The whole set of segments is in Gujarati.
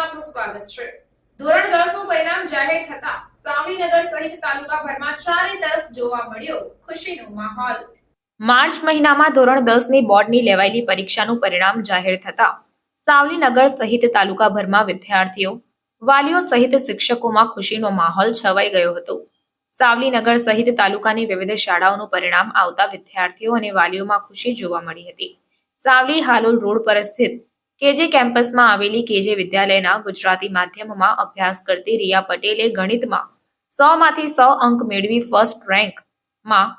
આપનું સ્વાગત છે. ધોરણ 10 નું પરિણામ જાહેર થતા સાવલીનગર સહિત તાલુકાભરમાં ચારે તરફ જોવા મળ્યો ખુશીનો માહોલ. માર્ચ મહિનામાં ધોરણ 10 ની બોર્ડની લેવાયેલી પરીક્ષાનું પરિણામ જાહેર થતા સાવલીનગર સહિત તાલુકાભરમાં વિદ્યાર્થીઓ, વાલીઓ સહિત શિક્ષકોમાં ખુશીનો માહોલ છવાઈ ગયો હતો. સાવલીનગર સહિત તાલુકાની વિવિધ શાળાઓનું પરિણામ આવતા વિદ્યાર્થીઓ અને વાલીઓમાં ખુશી જોવા મળી હતી. સાવલી હાલોલ રોડ પર સ્થિત કેજે કેમ્પસમાં આવેલી કેજે વિદ્યાલયના ગુજરાતી માધ્યમમાં અભ્યાસ કરતી રિયા પટેલે ગણિતમાં સો માંથી સો અંક મેળવી ફર્સ્ટ રેન્કમાં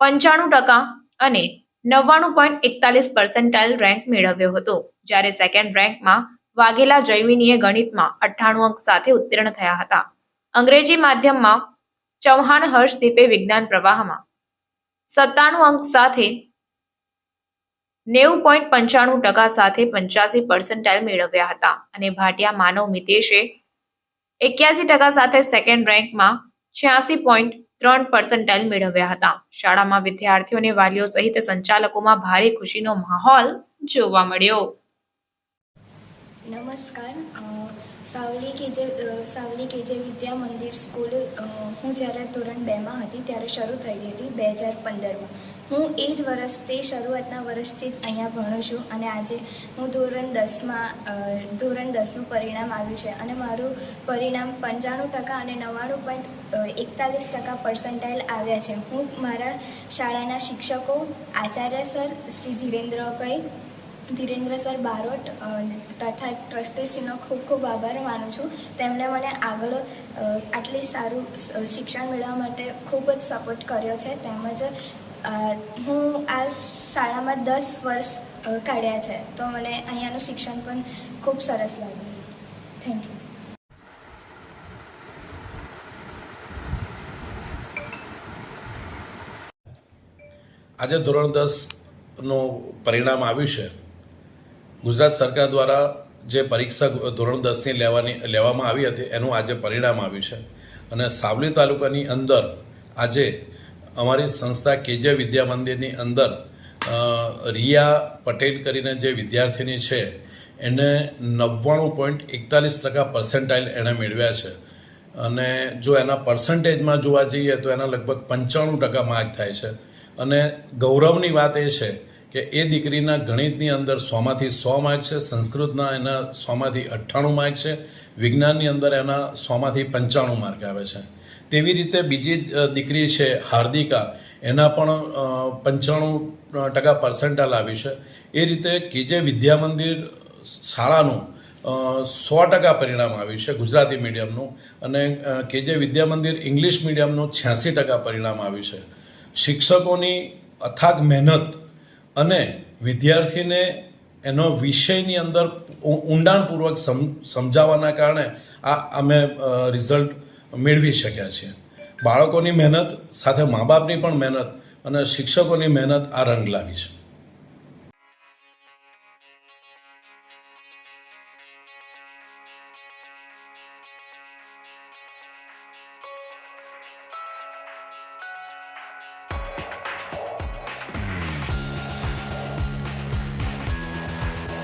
પંચાણું ટકા અને નવ્વાણું પોઈન્ટ એકતાલીસ પર્સન્ટાઇલ રેન્ક મેળવ્યો હતો. જ્યારે સેકન્ડ રેન્કમાં વાઘેલા જયમિનીએ ગણિતમાં અઠ્ઠાણું અંક સાથે ઉત્તીર્ણ થયા હતા. અંગ્રેજી માધ્યમમાં ચૌહાણ હર્ષદીપે વિજ્ઞાન પ્રવાહમાં સત્તાણું અંક સાથે નેવું પોઈન્ટ પંચાણું ટકા સાથે પંચ્યાસી પર્સન્ટાઇલ મેળવ્યા હતા અને ભાટિયા માનવ મિતેશે એક્યાસી ટકા સાથે સેકન્ડ રેન્કમાં છ્યાસી પોઈન્ટ ત્રણ પર્સન્ટાઇલ મેળવ્યા હતા. શાળામાં વિદ્યાર્થીઓ અને વાલીઓ સહિત સંચાલકોમાં ભારે ખુશીનો માહોલ જોવા મળ્યો. નમસ્કાર. સાવલી કેજે જે સાવલી કેજે વિદ્યા મંદિર સ્કૂલ હું જ્યારે ધોરણ બેમાં હતી ત્યારે શરૂ થઈ હતી બે હજાર પંદરમાં. હું એ જ વર્ષથી શરૂઆતના વર્ષથી જ અહીંયા ભણું છું અને આજે હું ધોરણ દસમાં ધોરણ દસનું પરિણામ આવ્યું છે અને મારું પરિણામ પંચાણું ટકા અને નવ્વાણું પોઈન્ટ એકતાલીસ ટકા પર્સન્ટાઇલ આવ્યા છે. હું મારા શાળાના શિક્ષકો આચાર્ય સર શ્રી ધીરેન્દ્રભાઈ ધીરેન્દ્ર સર બારોટ તથા ટ્રસ્ટીશ્રીનો ખૂબ ખૂબ આભાર માનું છું. તેમણે મને આગળ આટલી સારું શિક્ષણ મેળવવા માટે ખૂબ જ સપોર્ટ કર્યો છે. તેમજ હું આ શાળામાં દસ વર્ષ કાઢ્યા છે. તો મને અહીંયાનું શિક્ષણ પણ ખૂબ સરસ લાગ્યું. થેન્ક યુ આજે ધોરણ દસનું પરિણામ આવ્યું છે. ગુજરાત સરકાર દ્વારા જે પરીક્ષા ધોરણ દસની લેવાની લેવામાં આવી હતી, એનું આજે પરિણામ આવ્યું છે. અને સાવલી તાલુકાની અંદર આજે અમારી સંસ્થા કેજે વિદ્યા મંદિરની અંદર રિયા પટેલ કરીને જે વિદ્યાર્થીની છે, એને નવ્વાણું પોઈન્ટ એકતાલીસ ટકા પર્સન્ટાઇલ એણે મેળવ્યા છે. અને જો એના પર્સન્ટેજમાં જોવા જઈએ તો એના લગભગ પંચાણું ટકા માર્ક થાય છે. અને ગૌરવની વાત એ છે કે એ દીકરીના ગણિતની અંદર સોમાંથી સો માર્ક છે, સંસ્કૃતના એના સોમાંથી અઠ્ઠાણું માર્ક છે, વિજ્ઞાનની અંદર એના સોમાંથી પંચાણું માર્ક આવે છે. તેવી રીતે બીજી દીકરી છે હાર્દિકા, એના પણ પંચાણું ટકા પર્સન્ટાઇલ આવી છે. એ રીતે કેજે વિદ્યા મંદિર શાળાનું સો ટકા પરિણામ આવ્યું છે ગુજરાતી મીડિયમનું અને કેજે વિદ્યા મંદિર ઇંગ્લિશ મીડિયમનું છ્યાસી ટકા પરિણામ આવ્યું છે. શિક્ષકોની અથાગ મહેનત અને વિદ્યાર્થીને એનો વિષયની અંદર ઊંડાણપૂર્વક સમ, સમજાવવાના કારણે આ, અમે રિઝલ્ટ મેળવી શક્યા છીએ. બાળકોની મહેનત, સાથે મા બાપની પણ મહેનત અને શિક્ષકોની મહેનત આ રંગ લાવી છે.